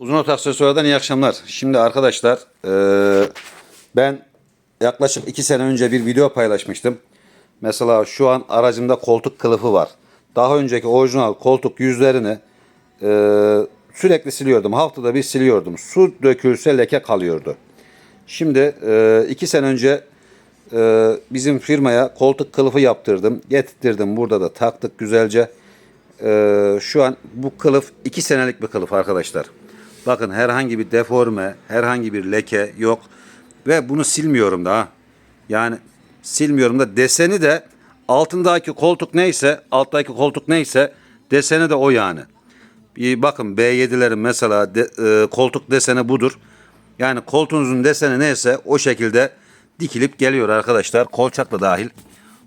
Uzun Ot Aksesuar'dan iyi akşamlar. Şimdi arkadaşlar eee, ben yaklaşık iki sene önce bir video paylaşmıştım. Mesela şu an aracımda koltuk kılıfı var. Daha önceki orijinal koltuk yüzlerini eee, sürekli siliyordum. Haftada bir siliyordum. Su dökülse leke kalıyordu. Şimdi eee, iki sene önce eee, bizim firmaya koltuk kılıfı yaptırdım. Getirttirdim. Burada da taktık güzelce. Şu an bu kılıf 2 senelik bir kılıf arkadaşlar. Bakın herhangi bir deforme, herhangi bir leke yok. Ve bunu silmiyorum da. Yani silmiyorum da deseni de altındaki koltuk neyse, alttaki koltuk neyse deseni de o yani. Bir bakın B7'lerin mesela de- e, koltuk deseni budur. Yani koltuğunuzun deseni neyse o şekilde dikilip geliyor arkadaşlar. Kolçak da dahil.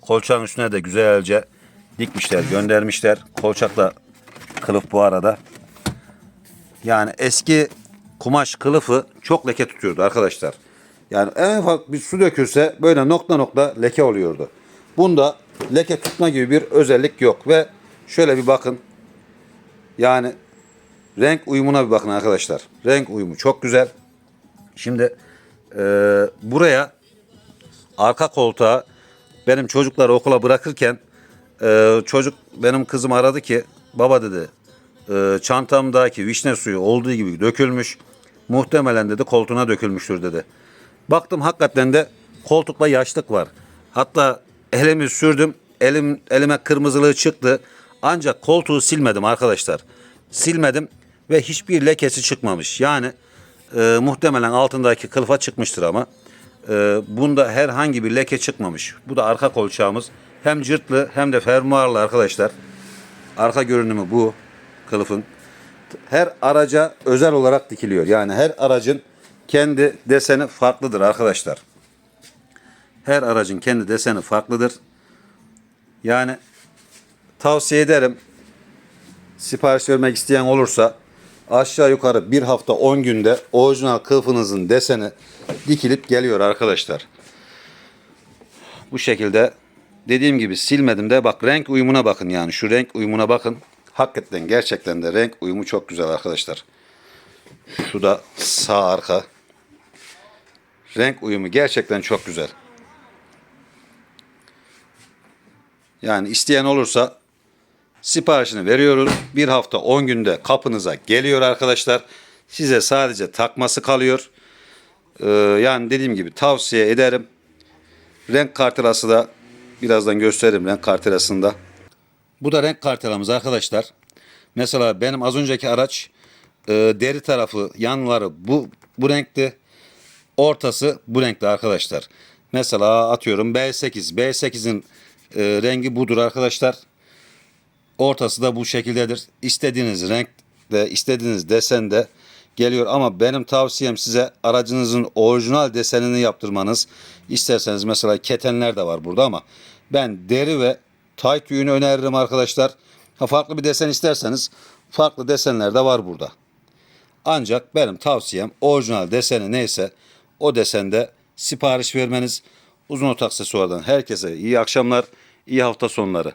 Kolçağın üstüne de güzelce dikmişler, göndermişler. Kolçakla kılıf bu arada. Yani eski kumaş kılıfı çok leke tutuyordu arkadaşlar. Yani en ufak bir su dökülse böyle nokta nokta leke oluyordu. Bunda leke tutma gibi bir özellik yok ve şöyle bir bakın. Yani renk uyumuna bir bakın arkadaşlar. Renk uyumu çok güzel. Şimdi e, buraya arka koltuğa benim çocukları okula bırakırken e, çocuk benim kızım aradı ki baba dedi e, çantamdaki vişne suyu olduğu gibi dökülmüş. Muhtemelen dedi koltuğuna dökülmüştür dedi. Baktım hakikaten de koltukla yaşlık var. Hatta elimi sürdüm. Elim elime kırmızılığı çıktı. Ancak koltuğu silmedim arkadaşlar. Silmedim ve hiçbir lekesi çıkmamış. Yani e, muhtemelen altındaki kılıfa çıkmıştır ama e, bunda herhangi bir leke çıkmamış. Bu da arka kolçağımız. Hem cırtlı hem de fermuarlı arkadaşlar. Arka görünümü bu kılıfın. Her araca özel olarak dikiliyor. Yani her aracın kendi deseni farklıdır arkadaşlar. Her aracın kendi deseni farklıdır. Yani tavsiye ederim. Sipariş vermek isteyen olursa aşağı yukarı bir hafta 10 günde orijinal kılıfınızın deseni dikilip geliyor arkadaşlar. Bu şekilde dediğim gibi silmedim de bak renk uyumuna bakın yani şu renk uyumuna bakın. Hakikaten gerçekten de renk uyumu çok güzel arkadaşlar. Şu da sağ arka. Renk uyumu gerçekten çok güzel. Yani isteyen olursa siparişini veriyoruz. Bir hafta 10 günde kapınıza geliyor arkadaşlar. Size sadece takması kalıyor. Ee, yani dediğim gibi tavsiye ederim. Renk kartelası da birazdan gösteririm renk kartelasında. Bu da renk kartelamız arkadaşlar. Mesela benim az önceki araç e, deri tarafı yanları bu bu renkti. Ortası bu renkte arkadaşlar. Mesela atıyorum B8. B8'in e, rengi budur arkadaşlar. Ortası da bu şekildedir. İstediğiniz renkte, istediğiniz desende geliyor ama benim tavsiyem size aracınızın orijinal desenini yaptırmanız. İsterseniz mesela ketenler de var burada ama ben deri ve tay tüyünü öneririm arkadaşlar. Ha, farklı bir desen isterseniz farklı desenler de var burada. Ancak benim tavsiyem orijinal deseni neyse o desende sipariş vermeniz. Uzun ot aksesuardan herkese iyi akşamlar, iyi hafta sonları.